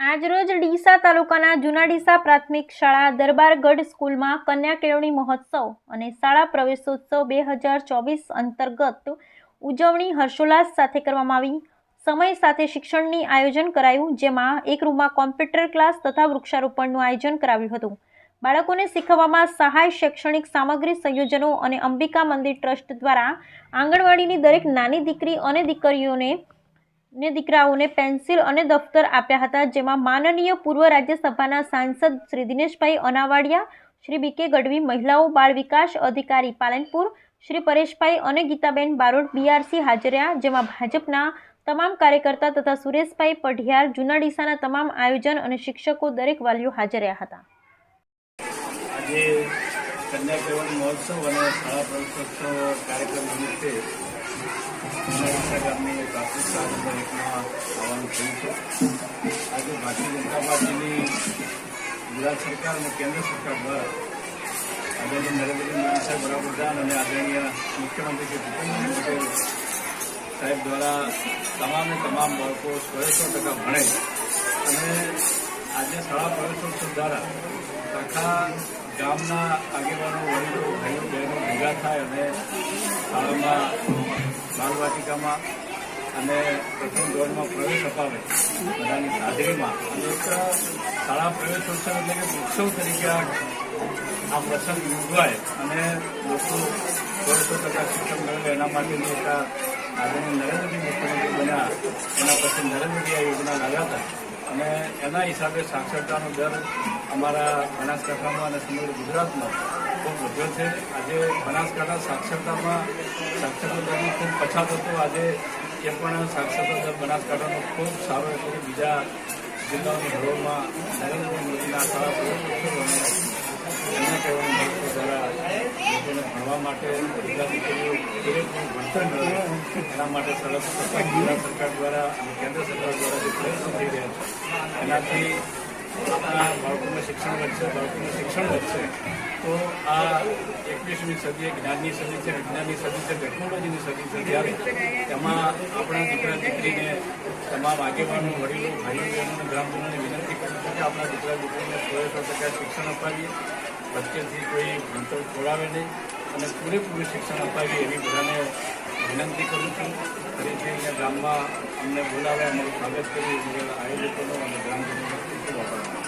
આજરોજ ડીસા તાલુકાના જૂના ડીસા પ્રાથમિક શાળા દરબારગઢ સ્કૂલમાં કન્યા કેળવણી મહોત્સવ અને શાળા પ્રવેશોત્સવ બે હજાર ચોવીસ અંતર્ગત ઉજવણી હર્ષોલ્લાસ સાથે કરવામાં આવી. સમય સાથે શિક્ષણની આયોજન કરાયું, જેમાં એક રૂમમાં કોમ્પ્યુટર ક્લાસ તથા વૃક્ષારોપણનું આયોજન કરાવ્યું હતું. બાળકોને શીખવવામાં સહાય, શૈક્ષણિક સામગ્રી, સંયોજનો અને અંબિકા મંદિર ટ્રસ્ટ દ્વારા આંગણવાડીની દરેક નાની દીકરી અને દીકરીઓને ને દીકરાઓને પેન્સિલ અને દફતર આપ્યા હતા, જેમાં માનનીય પૂર્વ રાજ્યસભાના સાંસદ શ્રી દિનેશભાઈ અનાવાડિયા, શ્રી બીકે ગઢવી મહિલાઓ બાળ વિકાસ અધિકારી પાલનપુર, શ્રી પરેશભાઈ અને ગીતાબેન બારોટ બીઆરસી હાજર જેમાં ભાજપના તમામ કાર્યકર્તા તથા સુરેશભાઈ પઢિયાર, જૂના ડીસાના તમામ આયોજન અને શિક્ષકો દરેક વાલીઓ હાજર રહ્યા હતા કન્યા કેળવણી મહોત્સવ અને શાળા પ્રવેશોત્સવ કાર્યક્રમ નિમિત્તે ઉનાળા ગામની પ્રાથમિક શાળા નંબર એકમાં આવવાનું થયું છે આજે ભારતીય જનતા પાર્ટીની ગુજરાત સરકાર અને કેન્દ્ર સરકાર દ્વારા આદરણીય નરેન્દ્ર મોદી સાહેબ વડાપ્રધાન અને આદરણીય મુખ્યમંત્રી શ્રી ભૂપેન્દ્ર પટેલ સાહેબ દ્વારા તમામે તમામ બાળકો સો સો ટકા ભણે અને આજે શાળા પ્રવેશોત્સવ દ્વારા આખા ગામના આગેવાનો, વડીલો, ભાઈઓ, બહેનો ભેગા થાય અને શાળામાં, બાલવાટિકામાં અને પ્રથમ ધોરણમાં પ્રવેશ અપાવે. બધાની હાજરીમાં. અને એક શાળા પ્રવેશોત્સવ એટલે કે ઉત્સવ તરીકે આ પ્રસંગ યોજવાય અને લોકો સો ટકા શિક્ષણ મેળવે એના માટેની એક આદરણીય નરેન્દ્રજી મુખ્યમંત્રી બન્યા, એના પછી નરેન્દ્રજી આ યોજના લાવ્યા હતા. અને એના હિસાબે સાક્ષરતાનો દર અમારા બનાસકાંઠામાં અને સમગ્ર ગુજરાતમાં ખૂબ વધ્યો છે. આજે બનાસકાંઠા સાક્ષરતામાં સાક્ષરતા દરનો ખૂબ પછાત હતો. આજે એ પણ સાક્ષરતા દર બનાસકાંઠાનો ખૂબ સારો કે બીજા જિલ્લાઓની ઘરોમાં નરેન્દ્ર મોદીના સારા પ્રયોગ એમને કહેવાનું મહત્વ દ્વારા લોકોને ભણવા માટે ગુજરાતી દીકરીઓ મેળવે એના માટે સરસ ગુજરાત સરકાર દ્વારા અને કેન્દ્ર સરકાર દ્વારા જે પ્રયત્નો થઈ રહ્યા છે, એનાથી આપણા બાળકોનું શિક્ષણ વધશે, બાળકોનું શિક્ષણ વધશે. તો આ એકવીસમી સદી એ જ્ઞાનની સદી છે વિજ્ઞાનની સદી છે ટેકનોલોજીની સદી છે. ત્યારે એમાં આપણા દીકરા, દીકરીને તમામ આગેવાનો, વડીલો, ભાઈઓ બહેનો ગ્રામજનોને વિનંતી કરું છું આપણા દીકરા, દીકરીને સો સો ટકા શિક્ષણ અપાવીએ. વચ્ચેથી કોઈ ભણતર ખોલાવે નહીં અને પૂરેપૂરું શિક્ષણ અપાવીએ એવી બધાને વિનંતી કરું છું કે અહીંયા ગામમાં અમને બોલાવ્યા અમારું સ્વાગત કર્યું આયોજકોનો અને ગ્રામજનો ખૂબ આભાર.